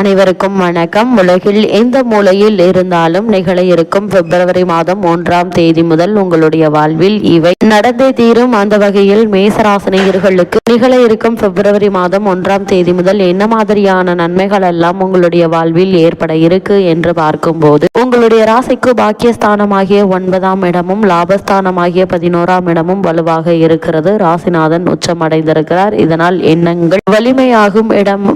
அனைவருக்கும் வணக்கம். உலகில் எந்த மூலையில் இருந்தாலும் நிகழ இருக்கும் பிப்ரவரி மாதம் ஒன்றாம் தேதி முதல் உங்களுடைய வாழ்வில் இவை. நடந்தே தீரும் அந்த வகையில் மேசராசனியர்களுக்கு நிகழ இருக்கும் பிப்ரவரி மாதம் ஒன்றாம் தேதி முதல் என்ன மாதிரியான நன்மைகள் எல்லாம் உங்களுடைய வாழ்வில் ஏற்பட இருக்கு என்று பார்க்கும்போது உங்களுடைய ராசிக்கு பாக்கியஸ்தானமாகிய ஒன்பதாம் இடமும் லாபஸ்தானமாகிய பதினோராம் இடமும் வலுவாக இருக்கிறது. ராசிநாதன் உச்சமடைந்திருக்கிறார் இதனால் எண்ணங்கள் வலிமையாகும் இடம்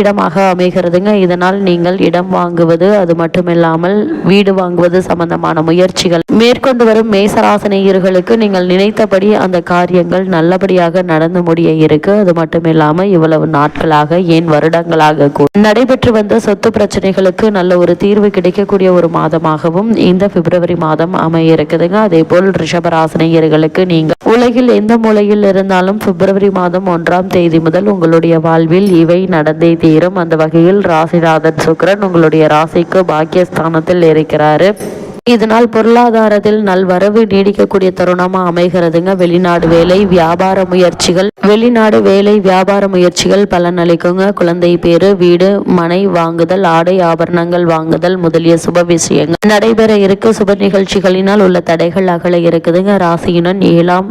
இடமாக அமைகிறது. அமைகிறதுங்க இதனால் நீங்கள் இடம் வாங்குவது அது மட்டுமில்லாமல் வீடு வாங்குவது சம்பந்தமான முயற்சிகள். மேற்கொண்டு வரும் மேசராசனையர்களுக்கு நீங்கள் நினைத்தபடி அந்த காரியங்கள் நல்லபடியாக நடந்து முடிய இருக்கு. அது மட்டுமில்லாமல் இவ்வளவு நாட்களாக ஏன் வருடங்களாக கூட நடைபெற்று வந்த சொத்து பிரச்சனைகளுக்கு நல்ல ஒரு தீர்வு கிடைக்கக்கூடிய ஒரு மாதமாகவும் இந்த பிப்ரவரி மாதம் அமைய இருக்குதுங்க. அதே போல் ரிஷபராசனையர்களுக்கு நீங்கள் உலகில் எந்த மூலையில் இருந்தாலும் பிப்ரவரி மாதம் ஒன்றாம் தேதி முதல் உங்களுடைய வாழ்வில் இவை நடந்தே தீரும். அந்த வகையில் ராசிநாதன் சுக்கரன் உங்களுடைய ராசிக்கு பாக்கியஸ்தானத்தில் இருக்கிறாரு. இதனால் பொருளாதாரத்தில் நல்வரவு நீடிக்கக்கூடிய தருணமா அமைகிறதுங்க. வெளிநாடு வேலை வியாபார முயற்சிகள். வெளிநாடு வேலை வியாபார முயற்சிகள் பலனளிக்குங்க. குழந்தை பேரு வீடு மனை வாங்குதல் ஆடை ஆபரணங்கள் வாங்குதல் முதலிய சுப விஷயங்கள். நடைபெற இருக்க. சுப நிகழ்ச்சிகளினால் உள்ள தடைகள் அகல இருக்குதுங்க. ராசியுடன் ஏழாம்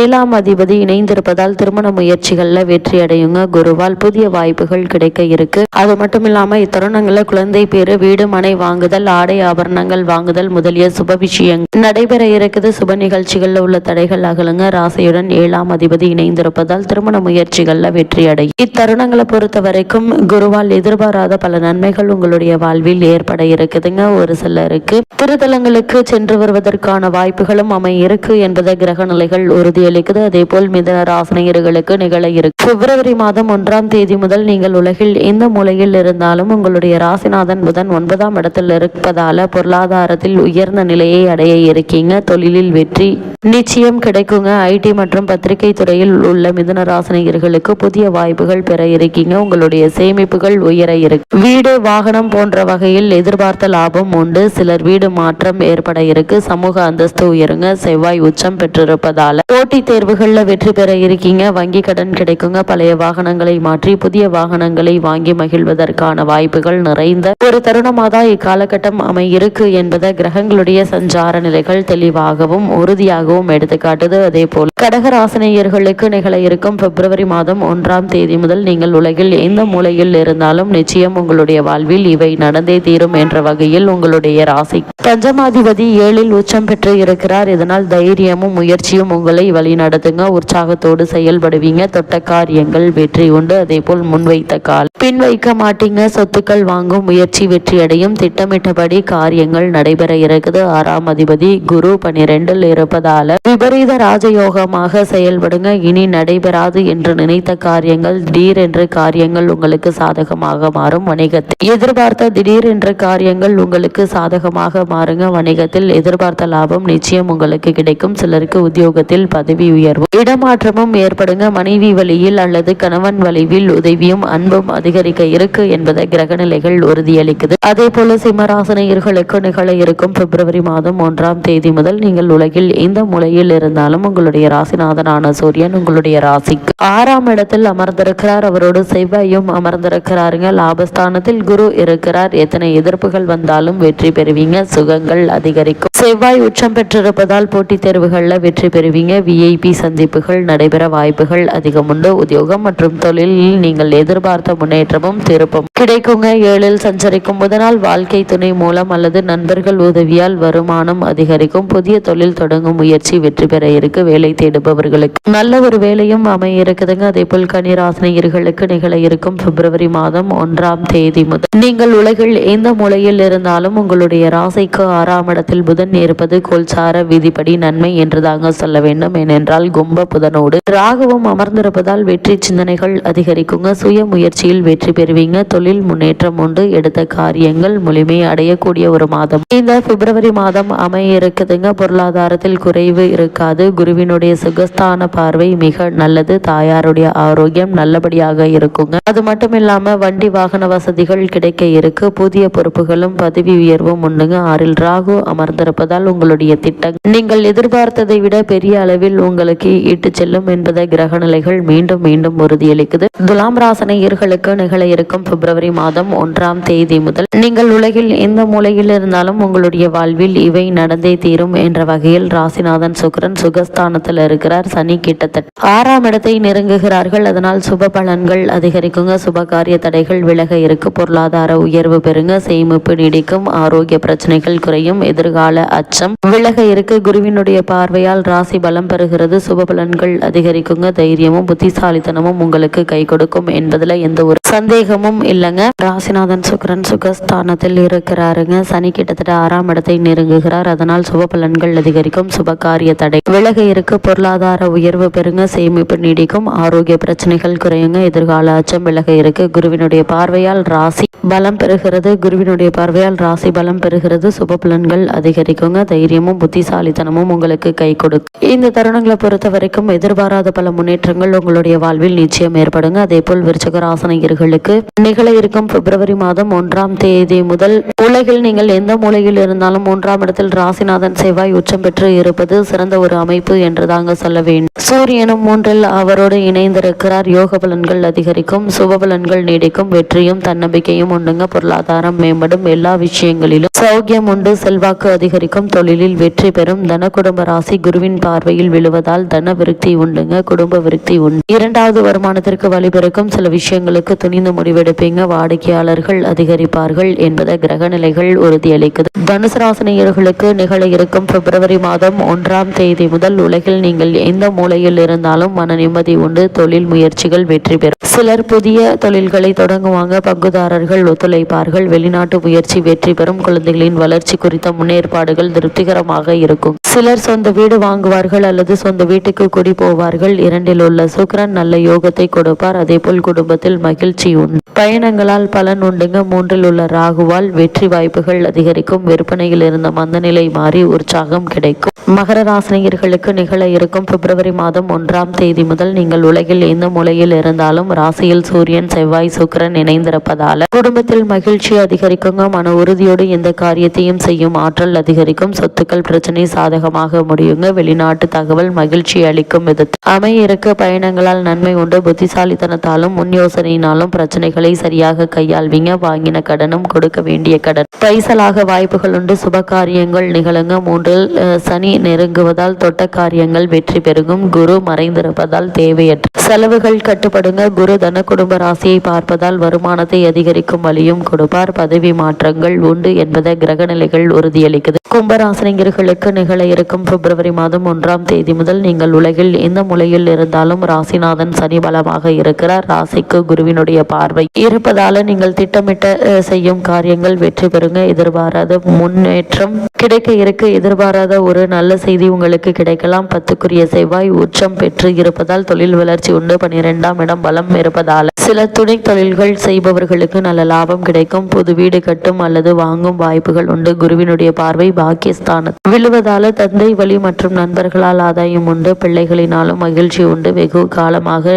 ஏழாம் அதிபதி இணைந்திருப்பதால் திருமண முயற்சிகள்ல வெற்றி அடையுங்க. குருவால் புதிய வாய்ப்புகள் கிடைக்க இருக்கு. அது மட்டும் இல்லாம இத்தருணங்கள்ல குழந்தை பேரு வீடு மனை வாங்குதல் ஆடை ஆபரணங்கள் வாங்குதல் முதலிய சுப விஷயங்கள். நடைபெற இருக்குது சுப நிகழ்ச்சிகளில் உள்ள தடைகள் அகலுங்க. ராசியுடன் ஏழாம் அதிபதி இணைந்திருப்பதால் திருமண முயற்சிகள்ல வெற்றி அடையும் இத்தருணங்களை பொறுத்த வரைக்கும் குருவால் எதிர்பாராத பல நன்மைகள் உங்களுடைய வாழ்வில் ஏற்பட இருக்குதுங்க. ஒரு சிலருக்கு திருத்தலங்களுக்கு சென்று வருவதற்கான வாய்ப்புகளும் அமை இருக்கு என்பதை கிரக நிலைகள் உறுதியளிக்குது. அதே போல் மிதன ராசினியர்களுக்கு நிகழ இருக்கு. பிப்ரவரி மாதம் ஒன்றாம் தேதி முதல் நீங்கள் உலகில் எந்த மூலையில் இருந்தாலும் உங்களுடைய ராசிநாதன் புதன் ஒன்பதாம் இடத்தில் இருப்பதால பொருளாதாரத்தில் உயர்ந்த நிலையை அடைய இருக்கீங்க. தொழிலில் வெற்றி நிச்சயம் கிடைக்குங்க. ஐடி மற்றும் பத்திரிகை துறையில் உள்ள மிதுன ராசினியர்களுக்கு புதிய வாய்ப்புகள் பெற இருக்கீங்க. உங்களுடைய சேமிப்புகள் உயர இருக்கு. வீடு வாகனம் போன்ற வகையில் எதிர்பார்த்த லாபம் உண்டு. சிலர் வீடு மாற்றம் ஏற்பட இருக்கு. சமூக அந்தஸ்து உயருங்க. செவ்வாய் உச்சம் பெற்றிருப்பதால போட்டித் தேர்வுகள்ல வெற்றி பெற இருக்கீங்க. வங்கி கடன் கிடைக்குங்க. பழைய வாகனங்களை மாற்றி புதிய வாகனங்களை வாங்கி மகிழ்வதற்கான வாய்ப்புகள் நிறைந்த ஒரு தருணமாக தான் இக்காலகட்டம் அமையிருக்கு என்பதை கிரகங்களுடைய சஞ்சார நிலைகள் தெளிவாகவும் உறுதியாகவும் எடுத்துக்காட்டுது. அதே போல் கடகராசினியர்களுக்கு நிகழ இருக்கும் பிப்ரவரி மாதம் ஒன்றாம் தேதி முதல் நீங்கள் உலகில் எந்த மூலையில் இருந்தாலும் நிச்சயம் உங்களுடைய வாழ்வில் இவை நடந்தே தீரும் என்ற வகையில் உங்களுடைய ராசி. பஞ்சமாதிபதி ஏழில் உச்சம் பெற்று இருக்கிறார். இதனால் தைரியமும் முயற்சியும் உங்களை வழிநடத்துங்க. உற்சாகத்தோடு செயல்படுவீங்க. தொட்ட காரியங்கள் வெற்றி உண்டு. அதே போல் முன்வைத்த கால். பின் வைக்க மாட்டீங்க. சொத்துக்கள் வாங்கும் முயற்சி வெற்றியடையும். திட்டமிட்டபடி காரியங்கள் நடைபெற இருக்குது. ஆறாம் அதிபதி குரு பனிரெண்டில் இருப்பதால விபரீத ராஜயோகமாக செயல்படுங்க. இனி நடைபெறாது என்று நினைத்த காரியங்கள் திடீர் என்ற காரியங்கள் உங்களுக்கு சாதகமாக மாறும். வணிகத்தில் எதிர்பார்த்த திடீர் என்ற காரியங்கள் உங்களுக்கு சாதகமாக மாறுங்க. வணிகத்தில் எதிர்பார்த்த லாபம் நிச்சயம் உங்களுக்கு கிடைக்கும். சிலருக்கு உத்தியோகத்தில் பதவி உயர்வு இடமாற்றமும் ஏற்படுங்க. மனைவி வழியில் அல்லது கணவன் வழிவில் உதவியும் அன்பும் அதிகரிக்க இருக்கு என்பதை கிரகநிலைகள் உறுதியளிக்குது. அதே போல சிம்மராசனையர்களுக்கு நிகழ இருக்கும். பிப்ரவரி மாதம் ஒன்றாம் தேதி முதல் நீங்கள் உலகில் எந்த மூலையில் இருந்தாலும் உங்களுடைய ராசிநாதனான சூரியன் உங்களுடைய ராசிக்கு ஆறாம் இடத்தில் அமர்ந்திருக்கிறார். அவரோடு செவ்வாயும் அமர்ந்திருக்கிறாருங்க. லாபஸ்தானத்தில் குரு இருக்கிறார். எத்தனை எதிர்ப்புகள் வந்தாலும் வெற்றி பெறுவீங்க. சுகங்கள் அதிகரிக்கும். செவ்வாய் உச்சம் பெற்றிருப்பதால் போட்டித் தேர்வுகளில் வெற்றி பெறுவீங்க. விஐபி சந்திப்புகள் நடைபெற வாய்ப்புகள் அதிகம் உண்டு உத்தியோகம் மற்றும் தொழிலில் நீங்கள் எதிர்பார்த்த முன்னேற்றமும் திருப்பம். கிடைக்குங்க. ஏழில் சஞ்சரிக்கும் முதனால் வாழ்க்கை துணை மூலம் அல்லது நண்பர்கள் உதவியால் வருமானம் அதிகரிக்கும். புதிய தொழில் தொடங்கும் முயற்சி வெற்றி பெற இருக்கு. வேலை தேடுபவர்களுக்கு நல்ல ஒரு வேலையும் அமைய இருக்குதுங்க. அதே போல் கனிராசினியர்களுக்கு நிகழ இருக்கும் பிப்ரவரி மாதம் ஒன்றாம் தேதி முதல். நீங்கள் உலகில் எந்த மூலையில் இருந்தாலும் உங்களுடைய ராசிக்கு ஆறாம் இடத்தில் புதன் இருப்பது கோல்சார விதிப்படி நன்மை என்று தாங்க சொல்ல வேண்டும். ஏனென்றால் கும்ப புதனோடு ராகுவும் அமர்ந்திருப்பதால் வெற்றி சிந்தனைகள் அதிகரிக்குங்க. சுய முயற்சியில் வெற்றி பெறுவீங்க. தொழில் முன்னேற்றம் உண்டு. எடுத்த காரியங்கள் முழுமை அடையக்கூடிய ஒரு மாதம். இந்த இந்த பிப்ரவரி மாதம் அமைய இருக்குதுங்க பொருளாதாரத்தில் குறைவு இருக்காது. குருவினுடைய சுகஸ்தான பார்வை மிக நல்லது. தாயாருடைய ஆரோக்கியம் நல்லபடியாக இருக்குங்க. அது மட்டும் இல்லாம வண்டி வாகன வசதிகள் கிடைக்க இருக்கு. புதிய பொறுப்புகளும் பதவி உயர்வும் உண்டுங்க. ஆறில் ராகு அமர்ந்திருப்பதால் உங்களுடைய திட்டம். நீங்கள் எதிர்பார்த்ததை விட பெரிய அளவில் உங்களுக்கு இட்டு செல்லும் என்பதை கிரக நிலைகள் மீண்டும் மீண்டும் உறுதியளிக்குது. துலாம் ராசனையர்களுக்கு நிகழ இருக்கும் பிப்ரவரி மாதம் ஒன்றாம் தேதி முதல் நீங்கள் உலகில் எந்த மூலையில் இருந்தாலும் உங்களுடைய வாழ்வில் இவை நடந்தே தீரும் என்ற வகையில் ராசிநாதன் சுக்கரன் சுகஸ்தானத்தில் இருக்கிறார். சனி கிட்டத்தட்ட ஆறாம் இடத்தை நெருங்குகிறார்கள். அதனால் சுப பலன்கள் அதிகரிக்குங்க. சுப காரிய தடைகள் விலக இருக்கு. பொருளாதார உயர்வு பெறுங்க. சேமிப்பு நீடிக்கும். ஆரோக்கிய பிரச்சனைகள் குறையும். எதிர்கால அச்சம் விலக இருக்கு. குருவினுடைய பார்வையால் ராசி பலம் பெறுகிறது. சுப பலன்கள் அதிகரிக்குங்க. தைரியமும் புத்திசாலித்தனமும் உங்களுக்கு கை கொடுக்கும் என்பதுல எந்த ஒரு சந்தேகமும் இல்லை இல்லைங்க ராசிநாதன் சுக்கரன் சுகஸ்தானத்தில் இருக்கிறாருங்க. சனி கிட்டத்தட்ட ஆறாம் இடத்தை நெருங்குகிறார். அதனால் சுப பலன்கள் அதிகரிக்கும். சுப காரிய தடை. விலக இருக்கு. பொருளாதார உயர்வு பெறுங்க. சேமிப்பு நீடிக்கும். ஆரோக்கிய பிரச்சனைகள் குறையுங்க. எதிர்கால அச்சம் விலக இருக்கு. குருவினுடைய பார்வையால் ராசி பலம் பெறுகிறது. குருவினுடைய பார்வையால் ராசி பலம் பெறுகிறது. சுப பலன்கள் அதிகரிக்குங்க. தைரியமும் புத்திசாலித்தனமும் உங்களுக்கு கை கொடுக்கும். இந்த தருணங்களை பொறுத்த வரைக்கும் எதிர்பாராத பல முன்னேற்றங்கள் உங்களுடைய வாழ்வில் நிச்சயம் ஏற்படுங்க. அதே போல் விருச்சக ராசனையர்களுக்கு நிகழ இருக்கும் பிப்ரவரி மாதம் ஒன்றாம் தேதி முதல் உலகில் நீங்கள் எந்த மூலையில் இருந்தாலும் மூன்றாம் இடத்தில் ராசிநாதன் செவ்வாய் உச்சம் பெற்று இருப்பது சிறந்த ஒரு அமைப்பு என்று தாங்க சொல்ல வேண்டும். சூரியனும் மூன்றில் அவரோடு இணைந்திருக்கிறார். யோக பலன்கள் அதிகரிக்கும் சுப பலன்கள் நீடிக்கும் வெற்றியும் தன்னம்பிக்கையும் உண்டுங்க. பொருளாதாரம் மேம்படும் எல்லா விஷயங்களிலும். சௌக்கியம் உண்டு செல்வாக்கு அதிகரிக்கும் தொழிலில் வெற்றி பெறும். தன குடும்ப ராசி குருவின் பார்வையில் விழுவதால் தன விருத்தி உண்டுங்க குடும்ப விருத்தி உண்டு. இரண்டாவது வருமானத்திற்கு வழிபிறக்கும் சில விஷயங்களுக்கு துணிந்து முடிவெடுப்பீங்க. வாடிக்கையாளர்கள் அதிகரிப்பார்கள் என்பதை கிரக நிலைகள் உறுதியளிக்குது. தனுசு ராசினியர்களுக்கு நிகழ இருக்கும் பிப்ரவரி மாதம் ஒன்றாம் தேதி முதல் உலகில் நீங்கள் எந்த மூலையில் இருந்தாலும் மன நிம்மதி உண்டு தொழில் முயற்சிகள் வெற்றி பெறும். சிலர் புதிய தொழில்களை தொடங்குவாங்க பங்குதாரர்கள் ஒத்துழைப்பார்கள் வெளிநாட்டு முயற்சி வெற்றி பெறும் குழந்தைகளின் வளர்ச்சி குறித்த முன்னேற்பாடுகள் திருப்திகரமாக இருக்கும். சிலர் சொந்த வீடு வாங்குவார்கள் அல்லது சொந்த வீட்டுக்கு குடி போவார்கள் இரண்டில் உள்ள சுக்ரன் நல்ல யோகத்தை கொடுப்பார் அதேபோல் குடும்பத்தில் மகிழ்ச்சி உண்டு. பயணங்களால் பலன் உண்டுங்க. மூன்றில் உள்ள ராகுவால் வெற்றி வாய்ப்புகள் அதிகரிக்கும். விற்பனையில் இருந்த மந்தநிலை மாறி உற்சாகம் கிடைக்கும். மகர ராசினியர்களுக்கு நிகழ இருக்கும் பிப்ரவரி மாதம் ஒன்றாம் தேதி முதல் நீங்கள் உலகில் எந்த மூலையில் இருந்தாலும் ராசியில் சூரியன் செவ்வாய் சுக்கரன் இணைந்திருப்பதால குடும்பத்தில் மகிழ்ச்சி அதிகரிக்குங்க. மன உறுதியோடு எந்த காரியத்தையும் செய்யும். ஆற்றல் அதிகரிக்கும். சொத்துக்கள் பிரச்சனை சாதகமாக முடியுங்க. வெளிநாட்டு தகவல் மகிழ்ச்சி அளிக்கும் விதத்தில். அமைய இருக்க பயணங்களால் நன்மை உண்டு. புத்திசாலித்தனத்தாலும் முன் யோசனையினாலும் பிரச்சனைகளை சரியாக கையாள்வீங்க. வாங்கின கடனும் கொடுக்க வேண்டிய கடன். பைசலாக வாய்ப்புகள் உண்டு. சுப காரியங்கள் நிகழுங்க. மூன்றில் சனி நெருங்குவதால் தொட்ட காரியங்கள் வெற்றி பெருகும். குரு மறைந்திருப்பதால் தேவையற்ற செலவுகள் கட்டுப்படுங்க. குரு தன குடும்ப ராசியை பார்ப்பதால் வருமானத்தை அதிகரிக்கும் வழியும் கொடுப்பார். பதவி மாற்றங்கள் உண்டு என்பதை கிரகநிலைகள் உறுதியளிக்குது. கும்பராசினியர்களுக்கு நிகழ இருக்கும் பிப்ரவரி மாதம் ஒன்றாம் தேதி முதல் நீங்கள் உலகில் எந்த மூலையில் இருந்தாலும் ராசிநாதன் சனி பலமாக இருக்கிறார். ராசிக்கு குருவினுடைய பார்வை. இருப்பதால நீங்கள் திட்டமிட்ட செய்யும் காரியங்கள் வெற்றி பெறுங்க. எதிர்பாராத முன்னேற்றம் கிடைக்க இருக்கு. எதிர்பாராத ஒரு நல்ல செய்தி உங்களுக்கு கிடைக்கலாம். பத்துக்குரிய செவ்வாய் உச்சம் பெற்று இருப்பதால் தொழில் வளர்ச்சி உண்டு. பனிரெண்டாம் இடம் பலம் இருப்பதால சில துணை தொழில்கள் செய்பவர்களுக்கு நல்ல லாபம் கிடைக்கும். புது வீடு கட்டும் அல்லது வாங்கும் வாய்ப்புகள் உண்டு. குருவினுடைய பார்வை பாக்கியஸ்தான விழுவதால தந்தை வழி மற்றும் நண்பர்களால் ஆதாயம் உண்டு. பிள்ளைகளினாலும் மகிழ்ச்சி உண்டு. வெகு காலமாக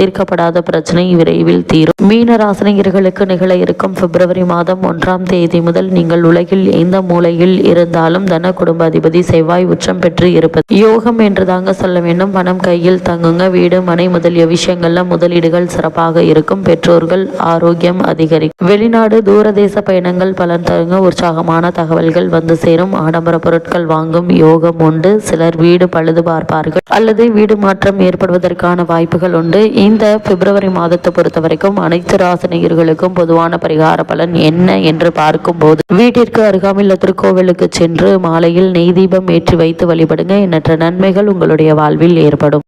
தீர்க்கப்படாத பிரச்சனை விரைவில் தீரும். மீனராசி ராசினியர்களுக்கு நிகழ இருக்கும் பிப்ரவரி மாதம் ஒன்றாம் தேதி முதல் நீங்கள் உலகில் எந்த மூலையில் இருந்தாலும் தன குடும்ப அதிபதி செவ்வாய் உச்சம் பெற்று இருப்பது. யோகம் என்று தாங்க சொல்ல வேண்டும். பணம் கையில் தங்குங்க. வீடு மனை முதலிய விஷயங்கள்ல முதலீடுகள் சிறப்பாக இருக்கும். பெற்றோர்கள் ஆரோக்கியம் அதிகரிக்கும். வெளிநாடு தூரதேச பயணங்கள் பலன் தருங்க. உற்சாகமான தகவல்கள் வந்து சேரும். ஆடம்பர பொருட்கள் வாங்கும் யோகம் உண்டு. சிலர் வீடு பழுது பார்ப்பார்கள். அல்லது வீடு மாற்றம் ஏற்படுவதற்கான வாய்ப்புகள் உண்டு. இந்த பிப்ரவரி மாதத்தை பொறுத்த வரைக்கும் அனைத்து ராசினியர்களுக்கும் பொதுவான பரிகார பலன் என்ன என்று பார்க்கும்போது வீட்டிற்கு அருகாமையில் திருக்கோவிலுக்கு சென்று மாலையில் நெய் தீபம் ஏற்றி வைத்து வழிபடுங்க. எண்ணற்ற நன்மைகள் உங்களுடைய வாழ்வில் ஏற்படும்.